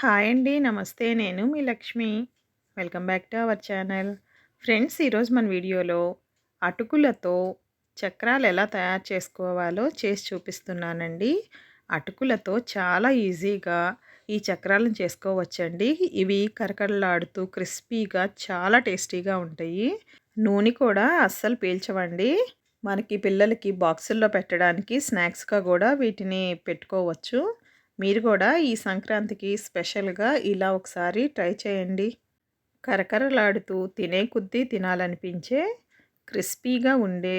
Hi అండి. నమస్తే. నేను మీ Lakshmi. Welcome back to our channel. Friends ఈరోజు మన వీడియోలో అటుకులతో చక్రాలు ఎలా తయారు చేసుకోవాలో చేసి చూపిస్తున్నానండి. అటుకులతో చాలా ఈజీగా ఈ చక్రాలను చేసుకోవచ్చండి. ఇవి కరకరలాడుతూ క్రిస్పీగా చాలా టేస్టీగా ఉంటాయి. నూనె కూడా అస్సలు పీల్చవండి. మనకి పిల్లలకి బాక్సుల్లో పెట్టడానికి స్నాక్స్గా కూడా వీటిని పెట్టుకోవచ్చు. మీరు కూడా ఈ సంక్రాంతికి స్పెషల్గా ఇలా ఒకసారి ట్రై చేయండి. కరకరలాడుతూ తినే కొద్దీ తినాలనిపించే క్రిస్పీగా ఉండే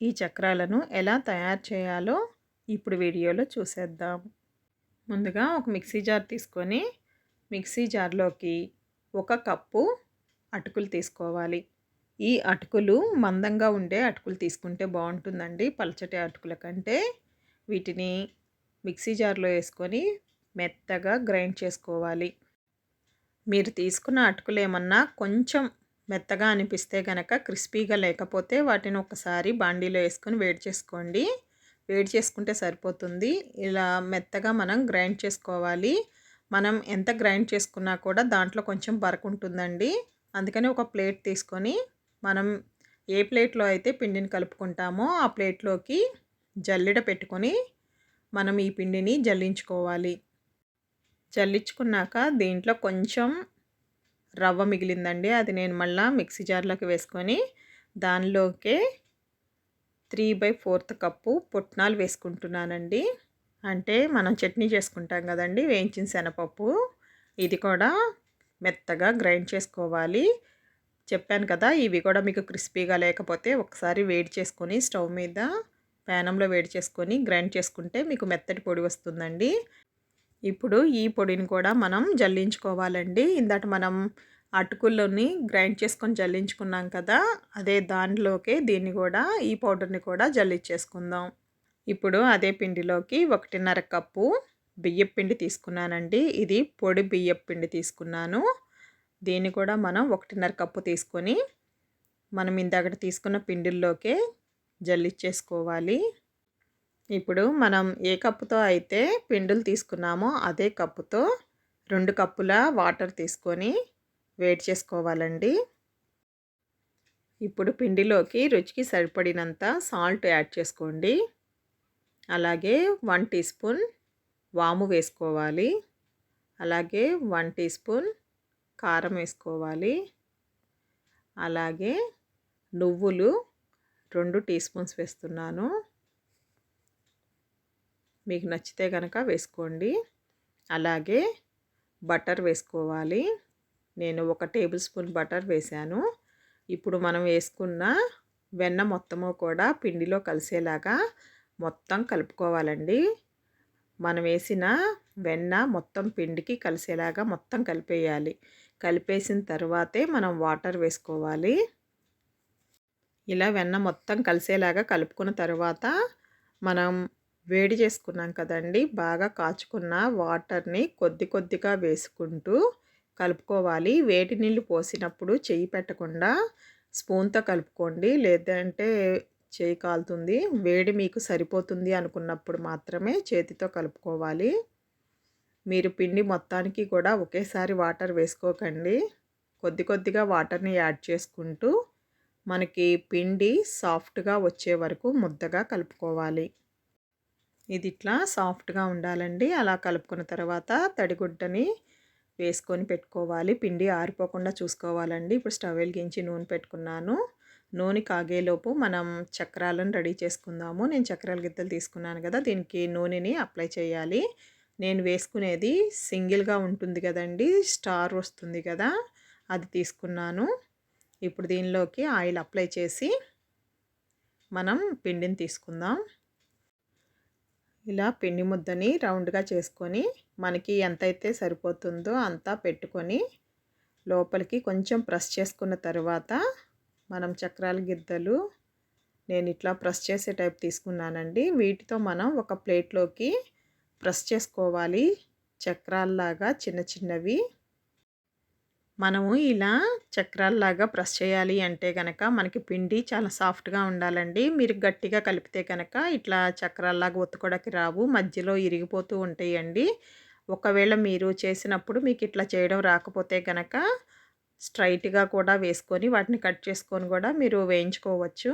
ఈ చక్రాలను ఎలా తయారు చేయాలో ఇప్పుడు వీడియోలో చూసేద్దాం. ముందుగా ఒక మిక్సీ జార్ తీసుకొని మిక్సీ జార్లోకి ఒక కప్పు అటుకులు తీసుకోవాలి. ఈ అటుకులు మందంగా ఉండే అటుకులు తీసుకుంటే బాగుంటుందండి. పలచటి అటుకుల కంటే వీటిని మిక్సీ జార్లో వేసుకొని మెత్తగా గ్రైండ్ చేసుకోవాలి. మీరు తీసుకున్న అటుకులు ఏమన్నా కొంచెం మెత్తగా అనిపిస్తే కనుక క్రిస్పీగా లేకపోతే వాటిని ఒకసారి బాండీలో వేసుకొని వేడి చేసుకోండి. వేడి చేసుకుంటే సరిపోతుంది. ఇలా మెత్తగా మనం గ్రైండ్ చేసుకోవాలి. మనం ఎంత గ్రైండ్ చేసుకున్నా కూడా దాంట్లో కొంచెం బరకు ఉంటుందండి. అందుకని ఒక ప్లేట్ తీసుకొని మనం ఏ ప్లేట్లో అయితే పిండిని కలుపుకుంటామో ఆ ప్లేట్లోకి జల్లెడ పెట్టుకొని మనం ఈ పిండిని జల్లించుకోవాలి. జల్లించుకున్నాక దీంట్లో కొంచెం రవ్వ మిగిలిందండి. అది నేను మళ్ళీ మిక్సీ జార్లోకి వేసుకొని దానిలోకే త్రీ బై ఫోర్త్ కప్పు పుట్నాలు వేసుకుంటున్నానండి. అంటే మనం చట్నీ చేసుకుంటాం కదండి వేయించిన శనపప్పు ఇది కూడా మెత్తగా గ్రైండ్ చేసుకోవాలి. చెప్పాను కదా ఇవి కూడా మీకు క్రిస్పీగా లేకపోతే ఒకసారి వేడి చేసుకొని స్టవ్ మీద ప్యానంలో వేడి చేసుకొని గ్రైండ్ చేసుకుంటే మీకు మెత్తటి పొడి వస్తుందండి. ఇప్పుడు ఈ పొడిని కూడా మనం జల్లించుకోవాలండి. ఇందాక మనం అటుకుల్లోని గ్రైండ్ చేసుకొని జల్లించుకున్నాం కదా అదే దానిలోకి దీన్ని కూడా ఈ పౌడర్ని కూడా జల్లించేసుకుందాం ఇప్పుడు అదే పిండిలోకి ఒకటిన్నర కప్పు బియ్యం పిండి తీసుకున్నానండి. ఇది పొడి బియ్యం పిండి తీసుకున్నాను. దీన్ని కూడా మనం ఒకటిన్నర కప్పు తీసుకొని మనం ఇందాక తీసుకున్న పిండిల్లోకే జల్లిచ్చేసుకోవాలి. ఇప్పుడు మనం ఏ కప్పుతో అయితే పిండులు తీసుకున్నామో అదే కప్పుతో రెండు కప్పుల వాటర్ తీసుకొని వేడి చేసుకోవాలండి. ఇప్పుడు పిండిలోకి రుచికి సరిపడినంత సాల్ట్ యాడ్ చేసుకోండి. అలాగే వన్ టీ స్పూన్ వాము వేసుకోవాలి. అలాగే వన్ టీ స్పూన్ కారం వేసుకోవాలి. అలాగే నువ్వులు రెండు టీ స్పూన్స్ వేస్తున్నాను. మీకు నచ్చితే కనుక వేసుకోండి. అలాగే బటర్ వేసుకోవాలి. నేను ఒక టేబుల్ స్పూన్ బటర్ వేశాను. ఇప్పుడు మనం వేసుకున్న వెన్న మొత్తము కూడా పిండిలో కలిసేలాగా మొత్తం కలుపుకోవాలండి. మనం వేసిన వెన్న మొత్తం పిండికి కలిసేలాగా మొత్తం కలిపేయాలి. కలిపేసిన తర్వాతే మనం వాటర్ వేసుకోవాలి. ఇలా వెన్న మొత్తం కలిసేలాగా కలుపుకున్న తర్వాత మనం వేడి చేసుకున్నాం కదండి బాగా కాచుకున్న వాటర్ని కొద్ది కొద్దిగా వేసుకుంటూ కలుపుకోవాలి. వేడి నీళ్ళు పోసినప్పుడు చెయ్యి పెట్టకుండా స్పూన్తో కలుపుకోండి. లేదంటే చేయి కాలుతుంది. వేడి మీకు సరిపోతుంది అనుకున్నప్పుడు మాత్రమే చేతితో కలుపుకోవాలి. మీరు పిండి మొత్తానికి కూడా ఒకేసారి వాటర్ వేసుకోకండి. కొద్ది కొద్దిగా వాటర్ని యాడ్ చేసుకుంటూ మనకి పిండి సాఫ్ట్గా వచ్చే వరకు ముద్దగా కలుపుకోవాలి. ఇది ఇట్లా సాఫ్ట్గా ఉండాలండి. అలా కలుపుకున్న తర్వాత తడిగుడ్డని వేసుకొని పెట్టుకోవాలి. పిండి ఆరిపోకుండా చూసుకోవాలండి. ఇప్పుడు స్టవ్ వెలిగించి నూనె పెట్టుకున్నాను. నూనె కాగేలోపు మనం చక్రాలను రెడీ చేసుకుందాము. నేను చక్రాల గిద్దలు తీసుకున్నాను కదా దీనికి నూనెని అప్లై చేయాలి. నేను వేసుకునేది సింగిల్గా ఉంటుంది కదండి స్టార్ వస్తుంది కదా అది తీసుకున్నాను. ఇప్పుడు దీనిలోకి ఆయిల్ అప్లై చేసి మనం పిండిని తీసుకుందాం. ఇలా పిండి ముద్దని రౌండ్గా చేసుకొని మనకి ఎంతైతే సరిపోతుందో అంతా పెట్టుకొని లోపలికి కొంచెం ప్రెస్ చేసుకున్న తర్వాత మనం చక్రాల గిద్దలు నేను ఇట్లా ప్రెస్ చేసే టైప్ తీసుకున్నానండి. వీటితో మనం ఒక ప్లేట్లోకి ప్రెస్ చేసుకోవాలి. చక్రాల్లాగా చిన్న చిన్నవి మనము ఇలా చక్రాల్లాగా ప్రెస్ చేయాలి అంటే కనుక మనకి పిండి చాలా సాఫ్ట్గా ఉండాలండి. మీరు గట్టిగా కలిపితే కనుక ఇట్లా చక్రాల్లాగా ఒత్తుకోవడానికి రావు మధ్యలో ఇరిగిపోతూ ఉంటాయండి. ఒకవేళ మీరు చేసినప్పుడు మీకు ఇట్లా చేయడం రాకపోతే కనుక స్ట్రైట్గా కూడా వేసుకొని వాటిని కట్ చేసుకొని కూడా మీరు వేయించుకోవచ్చు.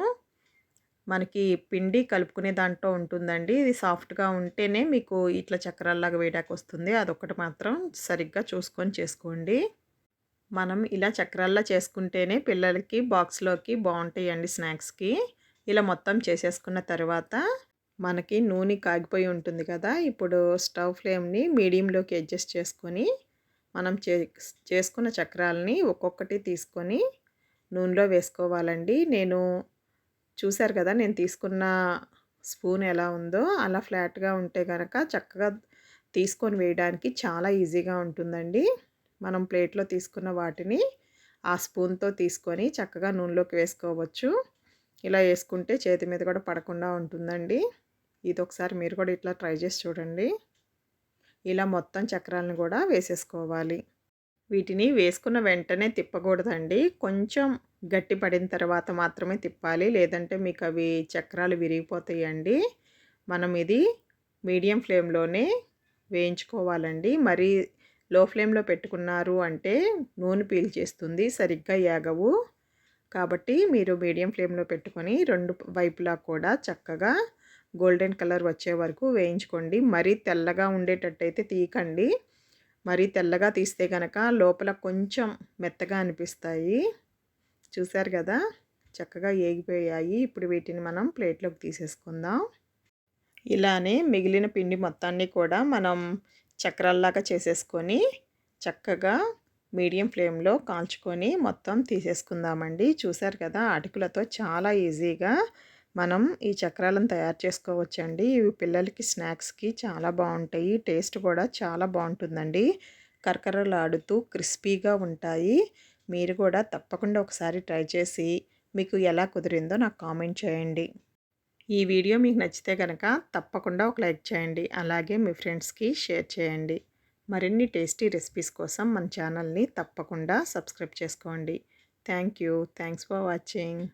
మనకి పిండి కలుపుకునే దాంట్లో ఉంటుందండి. ఇది సాఫ్ట్గా ఉంటేనే మీకు ఇట్లా చక్రాల్లాగా వేయడానికి వస్తుంది అదొకటి మాత్రం సరిగ్గా చూసుకొని చేసుకోండి. మనం ఇలా చక్రాల్లో చేసుకుంటేనే పిల్లలకి బాక్స్లోకి బాగుంటాయండి స్నాక్స్కి. ఇలా మొత్తం చేసేసుకున్న తర్వాత మనకి నూనె కాగిపోయి ఉంటుంది కదా ఇప్పుడు స్టవ్ ఫ్లేమ్ని మీడియంలోకి అడ్జస్ట్ చేసుకొని మనం చే చేసుకున్న చక్రాలని ఒక్కొక్కటి తీసుకొని నూనెలో వేసుకోవాలండి. నేను చూశారు కదా నేను తీసుకున్న స్పూన్ ఎలా ఉందో అలా ఫ్లాట్గా ఉంటే కనుక చక్కగా తీసుకొని వేయడానికి చాలా ఈజీగా ఉంటుందండి. మనం ప్లేట్లో తీసుకున్న వాటిని ఆ స్పూన్తో తీసుకొని చక్కగా నూనెలోకి వేసుకోవచ్చు. ఇలా వేసుకుంటే చేతి మీద కూడా పడకుండా ఉంటుందండి. ఇది ఒకసారి మీరు కూడా ఇట్లా ట్రై చేసి చూడండి. ఇలా మొత్తం చక్రాలను కూడా వేసేసుకోవాలి. వీటిని వేసుకున్న వెంటనే తిప్పకూడదండి. కొంచెం గట్టి పడిన తర్వాత మాత్రమే తిప్పాలి. లేదంటే మీకు అవి చక్రాలు విరిగిపోతాయండి. మనం ఇది మీడియం ఫ్లేమ్లోనే వేయించుకోవాలండి. మరి లో ఫ్లేమ్లో పెట్టుకున్నారు అంటే నూనె పీల్చేస్తుంది సరిగ్గా యాగవు. కాబట్టి మీరు మీడియం ఫ్లేమ్లో పెట్టుకొని రెండు వైపులా కూడా చక్కగా గోల్డెన్ కలర్ వచ్చే వరకు వేయించుకోండి. మరీ తెల్లగా ఉండేటట్టయితే తీయకండి. మరీ తెల్లగా తీస్తే కనుక లోపల కొంచెం మెత్తగా అనిపిస్తాయి. చూశారు కదా? చక్కగా ఏగిపోయాయి. ఇప్పుడు వీటిని మనం ప్లేట్లోకి తీసేసుకుందాం. ఇలానే మిగిలిన పిండి మొత్తాన్ని కూడా మనం చక్రాల్లాగా చేసేసుకొని చక్కగా మీడియం ఫ్లేమ్లో కాల్చుకొని మొత్తం తీసేసుకుందామండి. చూసారు కదా అటుకులతో చాలా ఈజీగా మనం ఈ చక్రాలను తయారు చేసుకోవచ్చండి. ఇవి పిల్లలకి స్నాక్స్కి చాలా బాగుంటాయి. టేస్ట్ కూడా చాలా బాగుంటుందండి. కరకరలాడుతూ క్రిస్పీగా ఉంటాయి. మీరు కూడా తప్పకుండా ఒకసారి ట్రై చేసి మీకు ఎలా కుదిరిందో నాకు కామెంట్ చేయండి. ఈ వీడియో మీకు నచ్చితే కనుక తప్పకుండా ఒక లైక్ చేయండి. అలాగే మీ ఫ్రెండ్స్కి షేర్ చేయండి. మరిన్ని టేస్టీ రెసిపీస్ కోసం మన ఛానల్ని తప్పకుండా సబ్స్క్రైబ్ చేసుకోండి. Thank you thanks for watching.